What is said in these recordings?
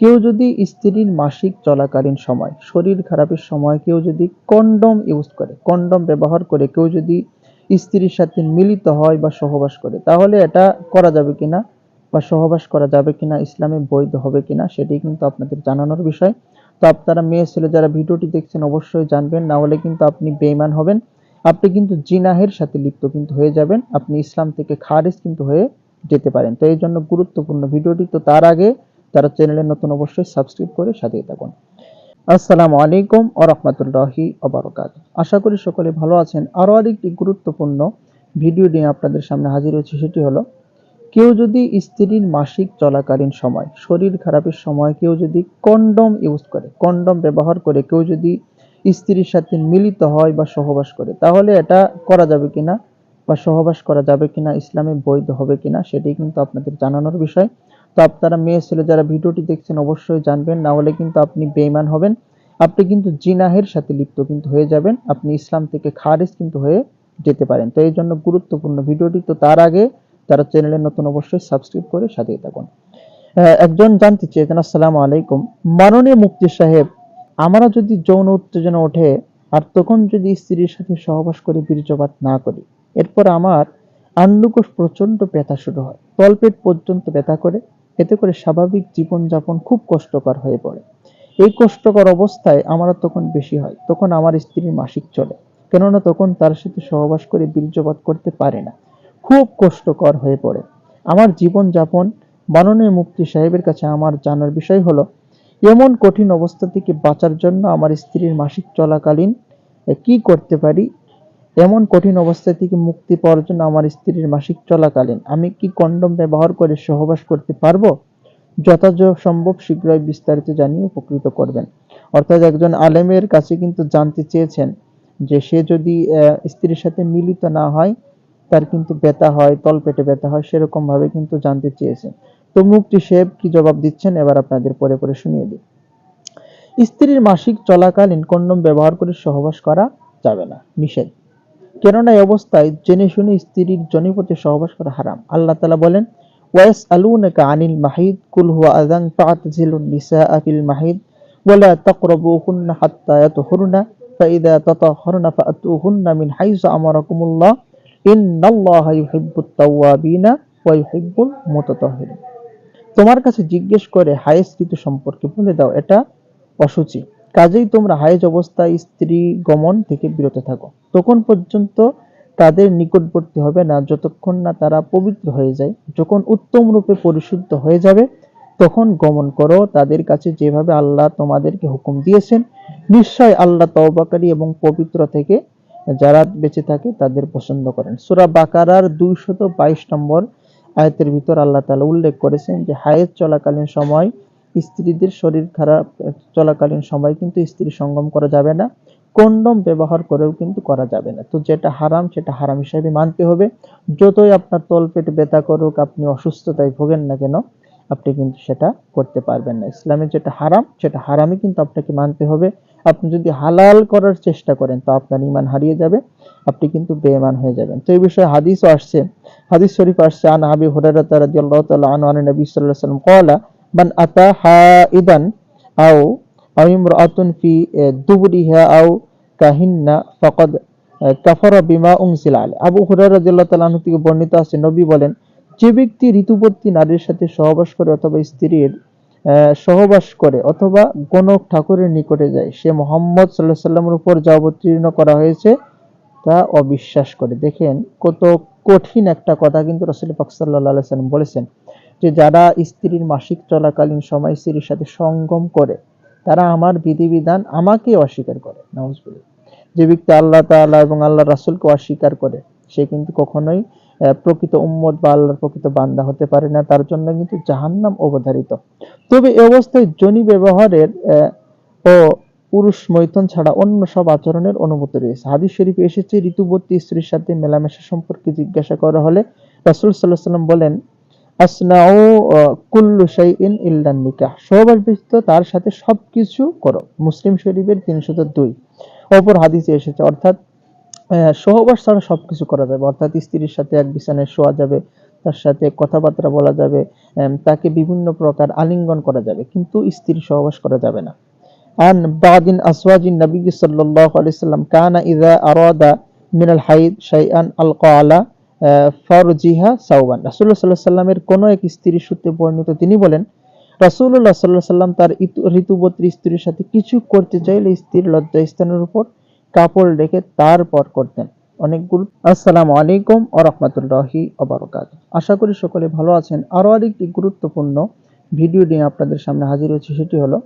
কেউ যদি স্ত্রীর মাসিক চলাকালীন সময়, শরীর খারাপের সময় কেউ যদি কন্ডম ইউজ করে, কন্ডম ব্যবহার করে কেউ যদি স্ত্রীর সাথে মিলিত হয় বা সহবাস করে, তাহলে এটা করা যাবে কিনা বা সহবাস করা যাবে কিনা, ইসলামে বৈধ হবে কিনা, সেটি কিন্তু আপনাদের জানানোর বিষয়। তো আপনারা মেয়ে, ছেলে যারা ভিডিওটি দেখছেন, অবশ্যই জানবেন, না হলে কিন্তু আপনি বেইমান হবেন। আপনি কিন্তু জিনাহের সাথে লিপ্ত কিন্তু হয়ে যাবেন, আপনি ইসলাম থেকে খারিজ কিন্তু হয়ে যেতে পারেন। তো এই জন্য গুরুত্বপূর্ণ ভিডিওটি। তো তার আগে যারা চ্যানেলে নতুন অবশ্যই সাবস্ক্রাইব করে সাথেই থাকুন। আসসালামু আলাইকুম ও রহমতুল্লাহি অবরকাত আশা করি সকলে ভালো আছেন। আরও আরেকটি গুরুত্বপূর্ণ ভিডিও নিয়ে আপনাদের সামনে হাজির হয়েছে, সেটি হলো, কেউ যদি স্ত্রীর মাসিক চলাকালীন সময়, শরীর খারাপের সময় কেউ যদি কন্ডম ইউজ করে, কন্ডম ব্যবহার করে কেউ যদি স্ত্রীর সাথে মিলিত হয় বা সহবাস করে, তাহলে এটা করা যাবে কিনা বা সহবাস করা যাবে কিনা, ইসলামে বৈধ হবে কিনা, সেটি কিন্তু আপনাদের জানানোর বিষয়। তো আপনারা মেয়ে, ছেলে যারা ভিডিওটি দেখছেন অবশ্যই জানবেন। না হলে কিন্তু আপনি বেইমান হবেন। আপনি কিন্তু জিনাহের সাথে লিপ্ত কিন্তু হয়ে যাবেন। আপনি ইসলাম থেকে খারিজ কিন্তু হয়ে যেতে পারেন। তো এই জন্য গুরুত্বপূর্ণ ভিডিওটি। তো তার আগে যারা চ্যানেলে নতুন অবশ্যই সাবস্ক্রাইব করে সাথেই থাকুন। একজন জানতে চেয়েছেন আসসালামু আলাইকুম? মাননীয় মুক্তি সাহেব, আমরা যদি যৌন উত্তেজনা ওঠে আর তখন যদি স্ত্রীর সাথে সহবাস করে বীর্যপাত না করি, এরপর আমার আন্ডুকোষ প্রচণ্ড ব্যথা শুরু হয়। তলপেট পর্যন্ত ব্যথা করে। এতে করে স্বাভাবিক জীবনযাপন খুব কষ্টকর হয়ে পড়ে। এই কষ্টকর অবস্থায় আমার তখন বেশি হয়, তখন আমার স্ত্রীর মাসিক চলে। কেননা তখন তার সাথে সহবাস করে বীর্যপাত করতে পারে না। খুব কষ্টকর হয়ে পড়ে। আমার জীবনযাপন, মাননীয় মুক্তি সাহেবের কাছে আমার জানার বিষয় হলো, এমন কঠিন অবস্থা থেকে বাঁচার জন্য আমার স্ত্রীর মাসিক চলাকালীন কি করতে পারি এমন কঠিন অবস্থা থেকে মুক্তি পাওয়ার জন্য আমার স্ত্রীর মাসিক চলাকালীন। আমি কি কন্ডম ব্যবহার করে সহবাস করতে পারব? যথাযথ সম্ভব শীঘ্রই বিস্তারিত জানিয়ে উপকৃত করবেন। অর্থাৎ একজন আলেমের কাছে কিন্তু জানতে চেয়েছেন যে সে যদি স্ত্রীর সাথে মিলিত না হয়, তার কিন্তু ব্যথা হয়, তলপেটে ব্যথা হয় সেরকম ভাবে কিন্তু জানতে চেয়েছেন। তো মুক্তি সাহেব কি জবাব দিচ্ছেন? এবার আপনাদের পরে পরে শুনিয়ে দিই। স্ত্রীর মাসিক চলাকালীন কন্ডম ব্যবহার করে সহবাস করা যাবে না, নিষেধ। কেননা এই অবস্থায় জেনে শুনে স্ত্রীর জনিপথে সহবাস করা হারাম। আল্লাহ তালা বলেন ওয়াস আলুনাকা আনিল মাহিদ, কুল হুয়া আযান ফাআতজিলুন নিসাআ ফিল মাহিদ ওয়ালা তাকরাবুহুন্না হাত্তা ইয়াতহুরনা ফাইদা তাতাহহারনা ফাআতুহুন্না মিন হাইসু আমারাকুমুল্লাহ, ইন্নাল্লাহা ইউহিব্বুত তাওয়াবিনা ওয়া ইউহিব্বুল মুতাতাহহিরিন তোমার কাছে জিজ্ঞেস করে হায়েস ঋতু সম্পর্কে বলে দাও, এটা অসুচি। কাজেই তোমরা হায়েজ অবস্থায় স্ত্রী গমন থেকে বিরত থাকো। তখন পর্যন্ত তাদের নিকটবর্তী হবে না। যতক্ষণ না তারা পবিত্র হয়ে যায়, যখন উত্তম রূপে পরিশুদ্ধ হয়ে যাবে, তখন গমন করো। তাদের কাছে যেভাবে আল্লাহ তোমাদেরকে হুকুম দিয়েছেন, নিশ্চয় আল্লাহ তওবাকারী এবং পবিত্র থেকে যারা বেঁচে থাকে তাদের পছন্দ করেন। সূরা বাকারার দুইশত বাইশ নম্বর আয়াতের ভিতর আল্লাহ তালা উল্লেখ করেছেন যে, হায়েজ চলাকালীন সময় স্ত্রীদের শরীর খারাপ চলাকালীন সময় কিন্তু স্ত্রী সঙ্গম করা যাবে না। কন্ডম ব্যবহার করেও কিন্তু করা যাবে না। তো যেটা হারাম, সেটা হারাম হিসেবে মানতে হবে। যতই আপনার তলপেট ব্যথা করুক, আপনি অসুস্থতায় ভোগেন না কেন, আপনি কিন্তু সেটা করতে পারবেন না। ইসলামে যেটা হারাম, সেটা হারামই কিন্তু আপনাকে মানতে হবে। আপনি যদি হালাল করার চেষ্টা করেন, তো আপনার ইমান হারিয়ে যাবে, আপনি কিন্তু বেঈমান হয়ে যাবেন। তো এই বিষয়ে হাদিসও আসছে। হাদিস শরীফ আসছে, আন আবি হুরায়রা রাদিয়াল্লাহু তাআলা আনহু আন নবী সাল্লাল্লাহু আলাইহি ওয়াসাল্লাম মান আতা হাইদান আও ইমরাআতুন ফি দুবরিহা আও কাহিন্না ফাকাদ কাফারা বিমা উনজিলা আলাইহি আবু হুরায়রা রাদিয়াল্লাহু থেকে বর্ণিত আছে, নবী বলেন, যে ব্যক্তি ঋতুবর্তী নারীর সাথে সহবাস করে অথবা স্ত্রীর সহবাস করে অথবা গণক ঠাকুরের নিকটে যায়, সে মোহাম্মদ সাল্লাহ সাল্লামের উপর যা অবতীর্ণ করা হয়েছে, তা অবিশ্বাস করে। দেখেন কত কঠিন একটা কথা কিন্তু রসুল পাক সাল্লাহ সাল্লাম বলেছেন। যে যারা স্ত্রীর মাসিক চলাকালীন সময় স্ত্রীর সাথে সঙ্গম করে, তারা আমার বিধিবিধান আমাকে অস্বীকার করে যে ব্যক্তি আল্লাহ তাআলা এবং আল্লাহ রাসুলকে অস্বীকার করে, সে কিন্তু কখনোই প্রকৃত উম্মত বা আল্লাহর প্রকৃত বান্দা হতে পারে না, তার জন্য কিন্তু জাহান্নাম অবধারিত। তবে এ অবস্থায় জনি ব্যবহারের ও পুরুষ মৈথুন ছাড়া অন্য সব আচরণের অনুমতি রয়েছে। হাদিস শরীফে এসেছে, ঋতুবর্তী স্ত্রীর সাথে মেলামেশা সম্পর্কে জিজ্ঞাসা করা হলে রাসূল আলাইহি সাল্লাম বলেন আসনাউ কুল্লু শাই ইন ইল্লান নিকাহ। সবার ব্যতীত তার সাথে সবকিছু করো। মুসলিম শরীফের তিনশত দুই। অপর হাদিসে এসেছে, অর্থাৎ সহবাস ছাড়া সবকিছু করা যাবে। অর্থাৎ, স্ত্রীর সাথে এক বিছানে শোয়া যাবে, তার সাথে কথাবার্তা বলা যাবে তাকে বিভিন্ন প্রকার আলিঙ্গন করা যাবে, কিন্তু স্ত্রীর সহবাস করা যাবে না। আন বাদিন আসওয়াজিন নবী সাল্লাল্লাহু আলাইহি সাল্লাম কানা ইযা আরাদা মিনাল হাইদ শাইআন আলকা আলা ফরজিহা সাউবান রাসূলুল্লাহ সাল্লাল্লাহু আলাইহি সাল্লামের কোন এক স্ত্রীর সূত্রে বর্ণিত, তিনি বলেন, রাসূলুল্লাহ সাল্লাল্লাহু আলাইহি সাল্লাম তার ঋতুবতী স্ত্রীর সাথে কিছু করতে চাইলে স্ত্রীর লজ্জা স্থানের উপর কাপড় রেখে তারপর করতেন। অনেক গুরু আসসালামু আলাইকুম রহমতুল্লাহি অবরকাত আশা করি সকলে ভালো আছেন। আরও আরেকটি গুরুত্বপূর্ণ ভিডিও নিয়ে আপনাদের সামনে হাজির হয়েছে, সেটি হলো,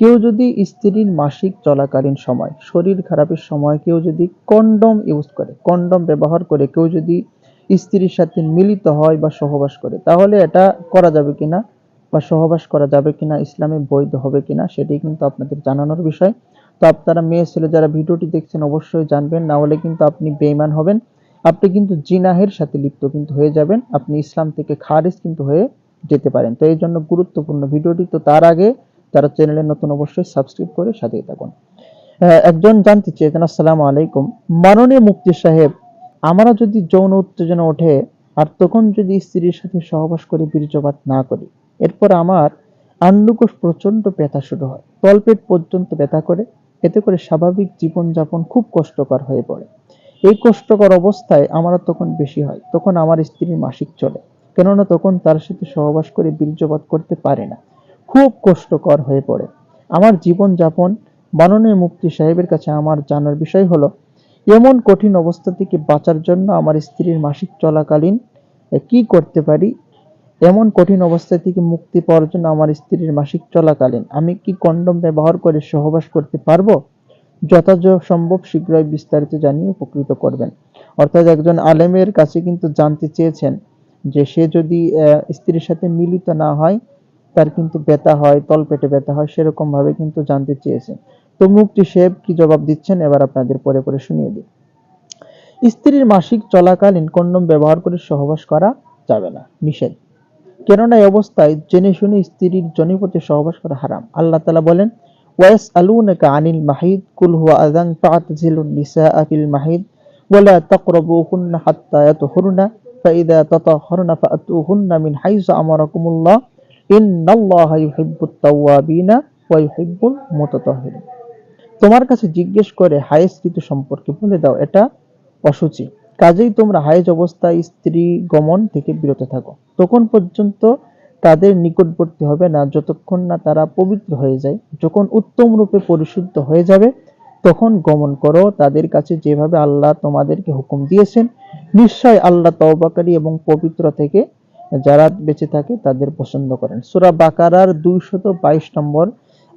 কেউ যদি স্ত্রীর মাসিক চলাকালীন সময়, শরীর খারাপের সময় কেউ যদি কন্ডম ইউজ করে, কন্ডম ব্যবহার করে, কেউ যদি স্ত্রীর সাথে মিলিত হয় বা সহবাস করে, তাহলে এটা করা যাবে কিনা বা সহবাস করা যাবে কিনা ইসলামে বৈধ হবে কিনা সেটি কিন্তু আপনাদের জানানোর বিষয়। তো আপনারা মেয়ে ছেলে যারা ভিডিওটি দেখছেন, অবশ্যই জানবেন, না হলে কিন্তু আপনি বেইমান হবেন। আপনি কিন্তু জিনাহের সাথে লিপ্ত কিন্তু হয়ে যাবেন, আপনি ইসলাম থেকে খারিজ কিন্তু হয়ে যেতে পারেন। তো এই জন্য গুরুত্বপূর্ণ ভিডিওটি, তো তার আগে যারা চ্যানেলে নতুন, অবশ্যই সাবস্ক্রাইব করে সাথেই থাকুন। একজন জানতে চেয়েছেন, আসসালামু আলাইকুম। মাননীয় মুফতি সাহেব আমরা যদি যৌন উত্তেজনা ওঠে, আর তখন যদি স্ত্রীর সাথে সহবাস করে বীর্যপাত না করি, এরপর আমার আন্ডুকোষ প্রচণ্ড ব্যথা শুরু হয়। তলপেট পর্যন্ত ব্যথা করে, এতে করে স্বাভাবিক জীবনযাপন খুব কষ্টকর হয়ে পড়ে। এই কষ্টকর অবস্থায় আমার তখন বেশি হয়, তখন আমার স্ত্রীর মাসিক চলে, কেননা তখন তার সাথে সহবাস করে বীর্যপাত করতে পারে না। খুব কষ্টকর হয়ে পড়ে। আমার জীবনযাপন মাননীয় মুক্তি সাহেবের কাছে আমার জানার বিষয় হলো এমন কঠিন অবস্থা থেকে বাঁচার জন্য আমার স্ত্রীর মাসিক চলাকালীন কি করতে পারি? এমন কঠিন অবস্থা থেকে মুক্তি পাওয়ার জন্য আমার স্ত্রীর মাসিক চলাকালীন, আমি কি কন্ডম ব্যবহার করে সহবাস করতে পারব? যথাযথ সম্ভব শীঘ্রই বিস্তারিত জানিয়ে উপকৃত করবেন। অর্থাৎ একজন আলেমের কাছে কিন্তু জানতে চেয়েছেন যে সে যদি স্ত্রীর সাথে মিলিত না হয়, তার কিন্তু ব্যথা হয়, তলপেটে ব্যথা হয় সেরকম ভাবে কিন্তু জানতে চেয়েছেন। তো মুক্তি সাহেব কি জবাব দিচ্ছেন এবার আপনাদের পরে পরে শুনিয়ে দিই স্ত্রীর মাসিক চলাকালীন কন্ডম ব্যবহার করে সহবাস করা যাবে না নিষেধ কেননা এই অবস্থায় জেনে শুনে স্ত্রীর জনিপতি সহবাস করা হারাম আল্লাহ তাআলা বলেন ওয়াস আলুনাকা আনিল মাহিদ কুল হুয়া আযান ফাআতজিলুন নিসাআ ফিল মাহিদ ওয়ালা তাকরাবুহুন্না হাত্তা ইয়াতহুরনা فإذا تطهرن فأتوهن من حيث أمركم الله إن الله يحب التوابين ويحب المتطهرين তোমার কাছে জিজ্ঞেস করে হায়েস ঋতু সম্পর্কে বলে দাও, এটা অসুচি। কাজেই তোমরা হায়েজ অবস্থায় স্ত্রী গমন থেকে বিরত থাকো। তখন পর্যন্ত তাদের নিকটবর্তী হবে না, যতক্ষণ না তারা পবিত্র হয়ে যায়। যখন উত্তম রূপে পরিশুদ্ধ হয়ে যাবে, তখন গমন করো। তাদের কাছে যেভাবে আল্লাহ তোমাদেরকে হুকুম দিয়েছেন, নিশ্চয় আল্লাহ তওবাকারী এবং পবিত্র থেকে যারা বেঁচে থাকে তাদের পছন্দ করেন। সূরা বাকারার দুইশত বাইশ নম্বর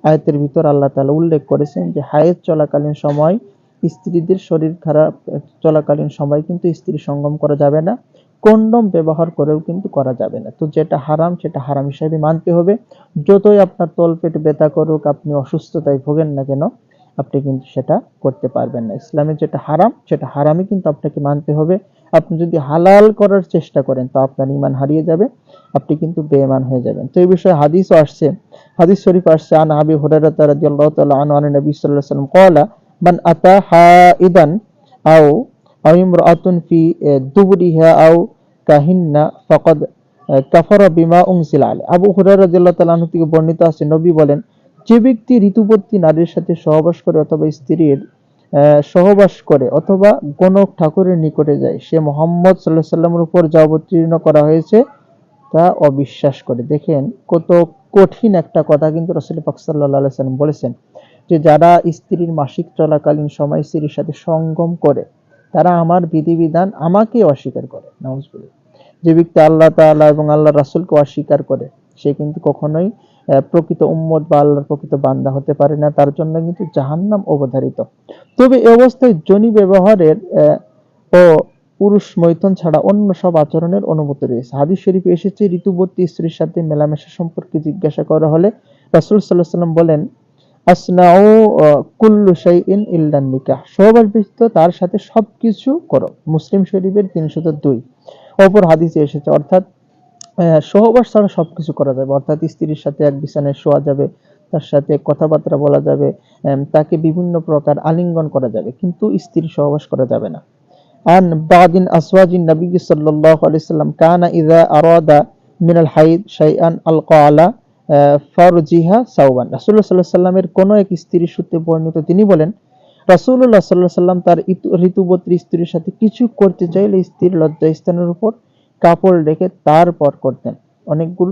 আয়াতের ভিতর আল্লাহ তাআলা উল্লেখ করেছেন যে হায়েজ চলাকালীন সময় স্ত্রীদের শরীর খারাপ, চলাকালীন সময় কিন্তু স্ত্রী সঙ্গম করা যাবে না, কন্ডম ব্যবহার করেও কিন্তু করা যাবে না। তো যেটা হারাম, সেটা হারাম হিসাবে মানতে হবে। যতই আপনার তলপেট ব্যথা করুক, আপনি অসুস্থতায় ভোগেন না কেন, আপনি কিন্তু সেটা করতে পারবেন না। ইসলামে যেটা হারাম, সেটা হারামই কিন্তু আপনাকে মানতে হবে। আপনি যদি হালাল করার চেষ্টা করেন, তো আপনার ইমান হারিয়ে যাবে। আপনি কিন্তু বেঈমান হয়ে যাবেন। তো এই বিষয়ে হাদিসও আসছে। হাদিস শরীফ আসছে, আন আবি তাআলা আন নবী সাল্লাল্লাহু আলাইহি ওয়াসাল্লাম বিমা উনজিলা আলাইহি। আবু থেকে বর্ণিত আছে, নবী বলেন, যে ব্যক্তি ঋতুবতী নারীর সাথে সহবাস করে অথবা স্ত্রীর সহবাস করে অথবা গণক ঠাকুরের নিকটে যায়, সে মোহাম্মদ সাল্লাহ সাল্লামের উপর যা অবতীর্ণ করা হয়েছে তা অবিশ্বাস করে। দেখেন কত কঠিন একটা কথা কিন্তু রসুল পাক সাল্লাহ সাল্লাম বলেছেন যে, যারা স্ত্রীর মাসিক চলাকালীন সময় স্ত্রীর সাথে সঙ্গম করে, তারা আমার বিধিবিধান আমাকে অস্বীকার করে। নাউজুবিল্লাহ। যে ব্যক্তি আল্লাহ তাআলা এবং আল্লাহ রাসূলকে অস্বীকার করে, সে কিন্তু কখনোই প্রকৃত উম্মত বা আল্লাহর প্রকৃত বান্দা হতে পারে না, তার জন্য কিন্তু জাহান্নাম অবধারিত। তবে এই অবস্থায় জনি ব্যবহারের ও পুরুষ মৈথুন ছাড়া অন্য সব আচরণের অনুমতি রয়েছে। হাদিস শরীফে এসেছে, ঋতুবতী স্ত্রীর সাথে মেলামেশা সম্পর্কে জিজ্ঞাসা করা হলে রাসূল আলাইহি সাল্লাম বলেন, আসনাউ কুল্লু শাইইন ইল্লান নিকাহ। সহবাস ব্যতীত তার সাথে সবকিছু করো। মুসলিম শরীফের তিনশত দুই। অপর হাদিসে এসেছে, অর্থাৎ সহবাস ছাড়া সবকিছু করা যাবে। অর্থাৎ স্ত্রীর সাথে এক বিছানায় শোয়া যাবে, তার সাথে কথাবার্তা বলা যাবে তাকে বিভিন্ন প্রকার আলিঙ্গন করা যাবে, কিন্তু স্ত্রীর সহবাস করা যাবে না। আন বাদিন আসওয়াজিন নবী সাল্লাল্লাহু আলাইহি সাল্লাম কানা ইযা আরাদা মিন আল হাইদ শাইআন আলকা আলা ফারজিহা সাওবান। রাসূলুল্লাহ সাল্লাল্লাহু সাল্লামের কোনো এক স্ত্রীর সূত্রে বর্ণিত তিনি বলেন, রাসূলুল্লাহ সাল্লাল্লাহু সাল্লাম তার ঋতুবতী স্ত্রীর সাথে কিছু করতে চাইলে স্ত্রীর লজ্জাস্থানের উপর কাপড় রেখে তারপর করতেন। অনেকগুলো